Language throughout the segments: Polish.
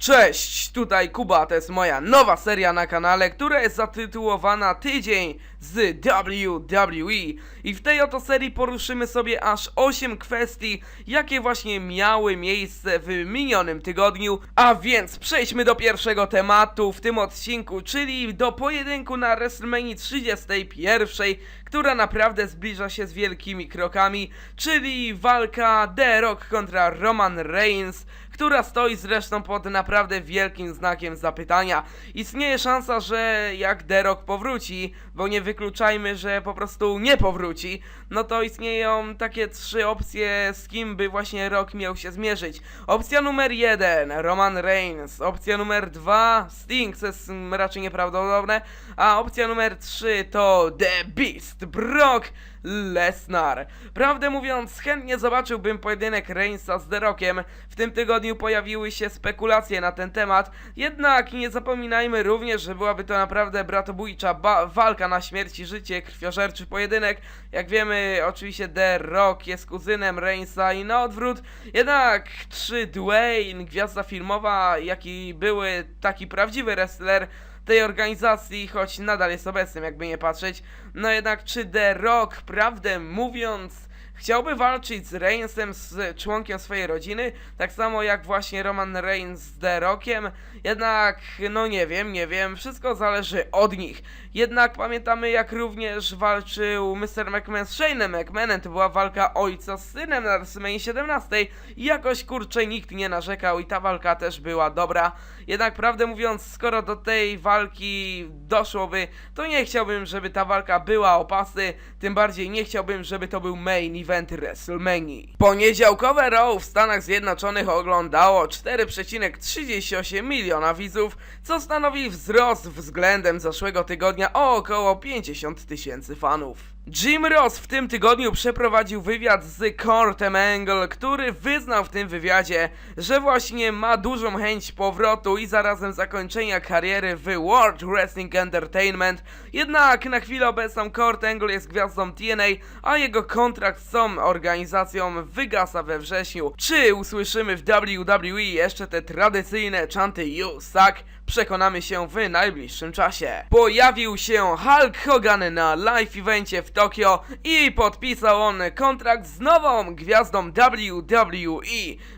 Cześć, tutaj Kuba, to jest moja nowa seria na kanale, która jest zatytułowana Tydzień z WWE i w tej oto serii poruszymy sobie aż 8 kwestii, jakie właśnie miały miejsce w minionym tygodniu, a więc przejdźmy do pierwszego tematu w tym odcinku, czyli do pojedynku na WrestleMania 31, która naprawdę zbliża się z wielkimi krokami, czyli walka The Rock kontra Roman Reigns, która stoi zresztą pod naprawdę wielkim znakiem zapytania. Istnieje szansa, że jak The Rock powróci, bo nie wykluczajmy, że po prostu nie powróci, no to istnieją takie trzy opcje, z kim by właśnie Rock miał się zmierzyć. Opcja numer jeden, Roman Reigns. Opcja numer dwa, Sting, co jest raczej nieprawdopodobne. A opcja numer trzy to The Beast, Brock Lesnar. Prawdę mówiąc, chętnie zobaczyłbym pojedynek Reignsa z The Rockiem. W tym tygodniu pojawiły się spekulacje na ten temat, jednak nie zapominajmy również, że byłaby to naprawdę bratobójcza walka na śmierć i życie, krwiożerczy pojedynek. Jak wiemy, oczywiście The Rock jest kuzynem Reignsa i na odwrót. Jednak czy Dwayne, gwiazda filmowa, jak i były taki prawdziwy wrestler, tej organizacji, choć nadal jest obecnym, jakby nie patrzeć. No jednak, czy The Rock, prawdę mówiąc, chciałby walczyć z Reignsem, z członkiem swojej rodziny, tak samo jak właśnie Roman Reigns z The Rockiem? Jednak, no nie wiem, nie wiem, wszystko zależy od nich. Jednak pamiętamy, jak również walczył Mr. McMahon z Shane'em McMahonem, to była walka ojca z synem na WrestleMania 17 i jakoś kurczę nikt nie narzekał i ta walka też była dobra. Jednak prawdę mówiąc, skoro do tej walki doszłoby, to nie chciałbym, żeby ta walka była o pasy, tym bardziej nie chciałbym, żeby to był main event WrestleMania. Poniedziałkowe Raw w Stanach Zjednoczonych oglądało 4,38 miliona widzów, co stanowi wzrost względem zeszłego tygodnia o około 50 tysięcy fanów. Jim Ross w tym tygodniu przeprowadził wywiad z Kurtem Angle, który wyznał w tym wywiadzie, że właśnie ma dużą chęć powrotu i zarazem zakończenia kariery w World Wrestling Entertainment. Jednak na chwilę obecną Kurt Angle jest gwiazdą TNA, a jego kontrakt z tą organizacją wygasa we wrześniu. Czy usłyszymy w WWE jeszcze te tradycyjne czanty You Suck? Przekonamy się w najbliższym czasie. Pojawił się Hulk Hogan na live evencie w Tokio i podpisał on kontrakt z nową gwiazdą WWE.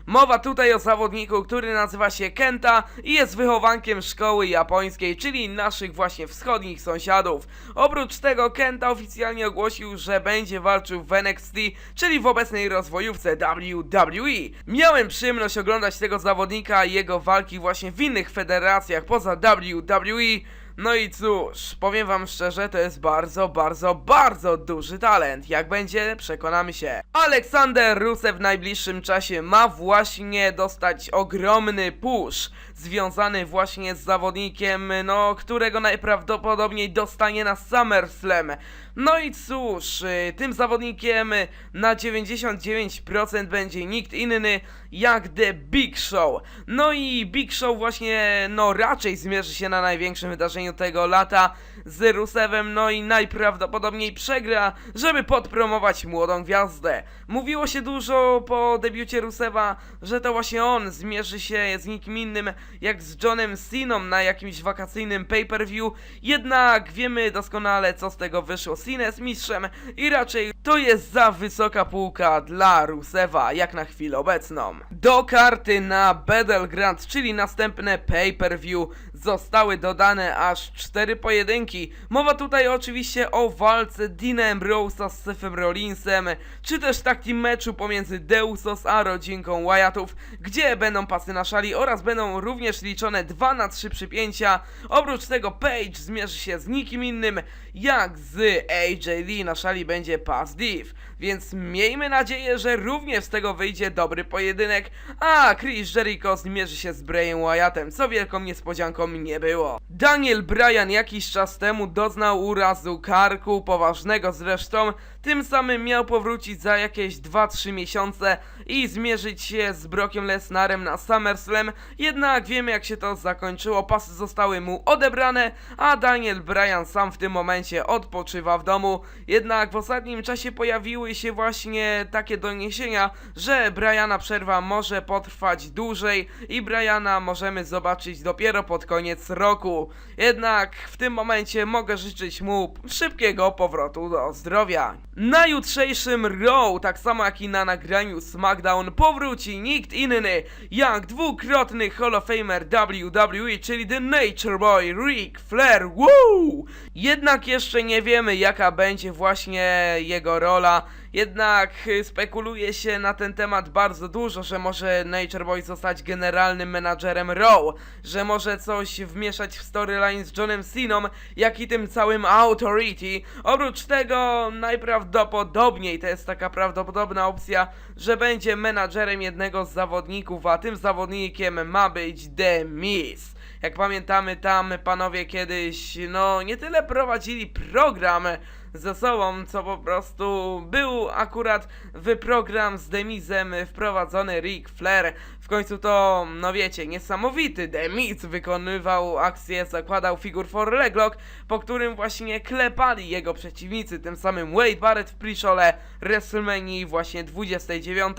Mowa tutaj o zawodniku, który nazywa się Kenta i jest wychowankiem szkoły japońskiej, czyli naszych właśnie wschodnich sąsiadów. Oprócz tego Kenta oficjalnie ogłosił, że będzie walczył w NXT, czyli w obecnej rozwojówce WWE. Miałem przyjemność oglądać tego zawodnika i jego walki właśnie w innych federacjach poza WWE. No i cóż, powiem wam szczerze, to jest bardzo, bardzo, bardzo duży talent. Jak będzie, przekonamy się. Aleksander Rusev w najbliższym czasie ma właśnie dostać ogromny push związany właśnie z zawodnikiem, no, którego najprawdopodobniej dostanie na SummerSlam. No i cóż, y, tym zawodnikiem na 99% będzie nikt inny jak The Big Show. No i Big Show właśnie, no raczej zmierzy się na największym wydarzeniu tego lata z Rusewem, no i najprawdopodobniej przegra, żeby podpromować młodą gwiazdę. Mówiło się dużo po debiucie Rusewa, że to właśnie on zmierzy się z nikim innym jak z Johnem Ceną na jakimś wakacyjnym pay-per-view, jednak wiemy doskonale co z tego wyszło. Cena jest mistrzem i raczej to jest za wysoka półka dla Rusewa, jak na chwilę obecną. Do karty na Battleground, czyli następne pay-per-view, zostały dodane aż cztery pojedynki. Mowa tutaj oczywiście o walce Dina Ambrose'a z Sefem Rollinsem, czy też takim meczu pomiędzy Deusos a rodzinką Wyattów, gdzie będą pasy na szali oraz będą również liczone 2 na 3 przypięcia. Oprócz tego Page zmierzy się z nikim innym jak z AJ Lee na szali będzie pas Div, więc miejmy nadzieję, że również z tego wyjdzie dobry pojedynek, a Chris Jericho zmierzy się z Brayem Wyattem, co wielką niespodzianką nie było. Daniel Bryan jakiś czas temu doznał urazu karku, poważnego zresztą, tym samym miał powrócić za jakieś 2-3 miesiące i zmierzyć się z Brockiem Lesnarem na SummerSlam, jednak wiemy jak się to zakończyło, pasy zostały mu odebrane, a Daniel Bryan sam w tym momencie odpoczywa w domu, jednak w ostatnim czasie pojawiły się właśnie takie doniesienia, że Briana przerwa może potrwać dłużej i Briana możemy zobaczyć dopiero pod koniec roku. Jednak w tym momencie mogę życzyć mu szybkiego powrotu do zdrowia. Na jutrzejszym Raw, tak samo jak i na nagraniu SmackDown, powróci nikt inny jak dwukrotny Hall of Famer WWE, czyli The Nature Boy Ric Flair. Woo! Jednak jeszcze nie wiemy jaka będzie właśnie jego rola. Jednak y, spekuluje się na ten temat bardzo dużo, że może Nature Boy zostać generalnym menadżerem Raw, że może coś wmieszać w storyline z Johnem Ceną, jak i tym całym Authority. Oprócz tego najprawdopodobniej, to jest taka prawdopodobna opcja, że będzie menadżerem jednego z zawodników, a tym zawodnikiem ma być The Miz. Jak pamiętamy, tam panowie kiedyś, no nie tyle prowadzili program ze sobą, co po prostu był akurat w program z Demizem wprowadzony Ric Flair. W końcu to, no wiecie, niesamowity Demiz wykonywał akcję, zakładał figur for leglock, po którym właśnie klepali jego przeciwnicy, tym samym Wade Barrett w pre-showle WrestleMania właśnie 29.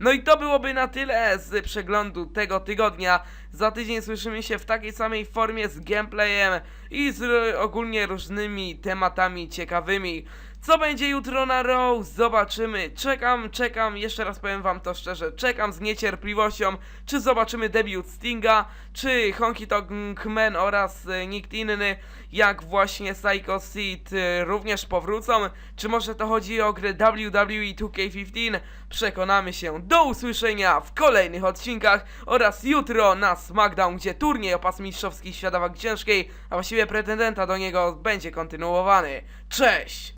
No i to byłoby na tyle z przeglądu tego tygodnia. Za tydzień słyszymy się w takiej samej formie z gameplayem i z ogólnie różnymi tematami ciekawymi. Vimy. Co będzie jutro na Raw? Zobaczymy. Czekam, czekam, jeszcze raz powiem wam to szczerze, czekam z niecierpliwością, czy zobaczymy debiut Stinga, czy Honky Tonk Man oraz e, nikt inny, jak właśnie Psycho Seed e, również powrócą, czy może to chodzi o grę WWE 2K15? Przekonamy się. Do usłyszenia w kolejnych odcinkach oraz jutro na SmackDown, gdzie turniej o pas mistrzowski świata ciężkiej, a właściwie pretendenta do niego będzie kontynuowany. Cześć!